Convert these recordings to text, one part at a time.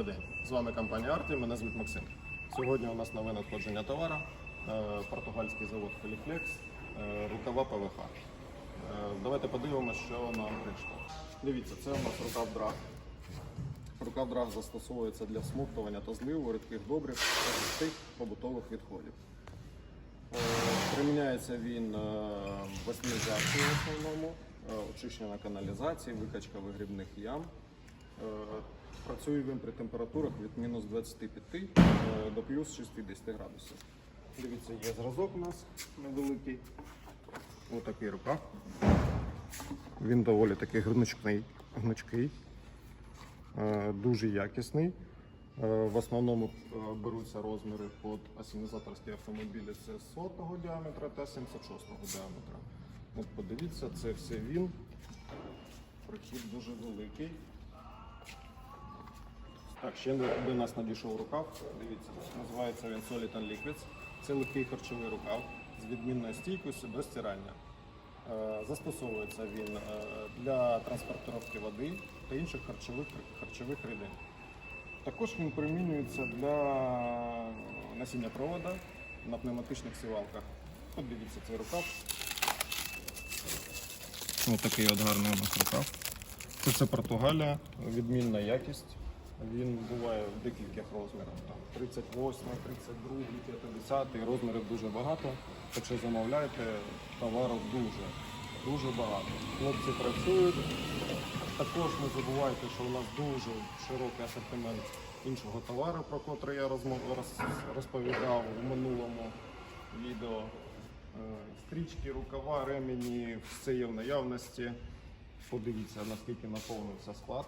Добрий день. З вами компанія Арті, мене звуть Максим. Сьогодні у нас нове надходження товару. Е, Португальський завод е, рукава ПВХ. Е, Давайте подивимося, що нам прийшло. Дивіться, це у нас рукав драг. Рукав драг застосовується для смоктування та зливу рідких добрив та густих побутових відходів. Е, Приміняється він е, восьмизаркою в основному, очищення каналізації, викачка вигрібних ям. Працює він при температурах від мінус 25 е, до плюс 60 градусів. Дивіться, є зразок у нас невеликий. Ось такий рукав. Він доволі такий гнучкий, гнучкий е, дуже якісний. Е, В основному беруться розміри під асінізаторські автомобілі це 100 діаметра та 76 діаметра. От подивіться, це все він. Прохід дуже великий. Так, ще до нас надійшов рукав. Дивіться, називається він Solid Liquids. Це легкий харчовий рукав з відмінною стійкістю до стирання. Е, Застосовується він е, для транспортировки води та інших харчових, харчових рідин. Також він примінюється для носіння провода на пневматичних сівалках. От дивіться цей рукав. Ось такий от гарний у нас рукав. Це Португалія, відмінна якість. Він буває в декількох розмірах. Там 38, 32, 50, розмірів дуже багато. Так що замовляйте, товару дуже, дуже багато. Хлопці працюють. Також не забувайте, що у нас дуже широкий асортимент іншого товару, про котрий я розповідав у минулому відео. Е, Стрічки, рукава, ремені, все є в наявності. Подивіться, наскільки наповнився склад.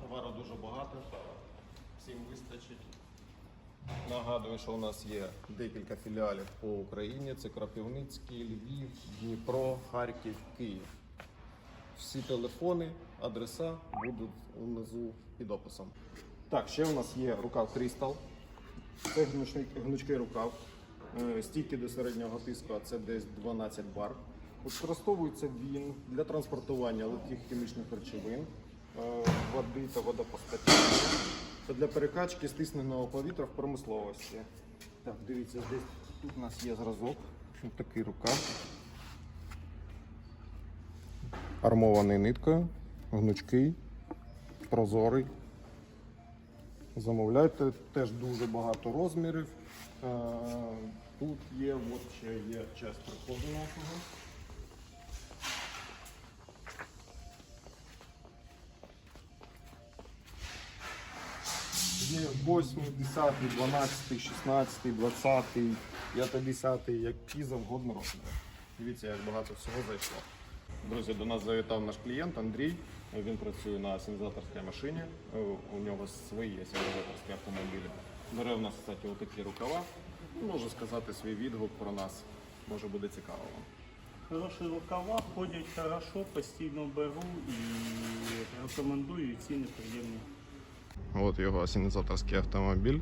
Товару дуже багато, всім вистачить. Нагадую, що у нас є декілька філіалів по Україні. Це Кропивницький, Львів, Дніпро, Харків, Київ. Всі телефони, адреса будуть внизу під описом. Так, ще у нас є рукав Crystal. Це гнучний, гнучкий рукав. Е, Стійкий до середнього тиску, а це десь 12 бар. Використовується він для транспортування легких хімічних речовин, води та водопостачання та для перекачки стисненого повітря в промисловості. Так, дивіться, десь тут у нас є зразок. Ось такий рукав. Армований ниткою, гнучкий, прозорий. Замовляйте теж дуже багато розмірів. Е, Тут є, от ще є час приходу нашого. Є 8, 10, 12, 16, 20, 50, які завгодно розміри. Дивіться, як багато всього зайшло. Друзі, до нас завітав наш клієнт Андрій. Він працює на синізаторській машині. У нього свої синізаторські автомобілі. Бере в нас, кстати, отакі рукава. Можу сказати свій відгук про нас. Може буде цікаво вам. Хороші рукава, ходять хорошо, постійно беру і рекомендую, і ціни приємні. От його синізаторський автомобіль.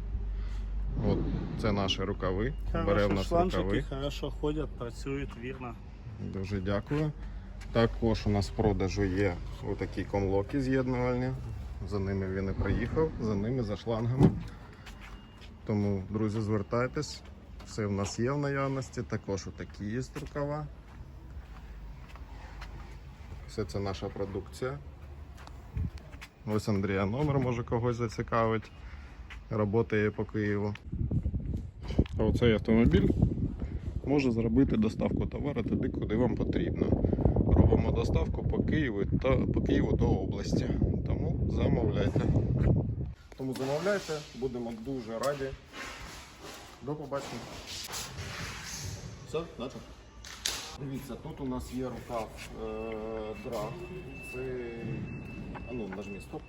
От це наші рукави. Бере в нас рукави. хорошо ходять, працюють вірно. Дуже дякую. Також у нас в продажу є отакі комлоки з'єднувальні. За ними він і приїхав, за ними за шлангами. Тому, друзі, звертайтесь. Все в нас є в наявності. Також отакі є рукава. Все це наша продукція. Ось Андрія номер може когось зацікавить. Роботає по Києву. А оцей автомобіль може зробити доставку товару туди, куди вам потрібно. Робимо доставку по Києву та по Києву до області. Тому замовляйте. Тому замовляйте, будемо дуже раді. До побачення. Все, наче. Дивіться, тут у нас є рукав е, драг. Це. А ну, нажми стоп.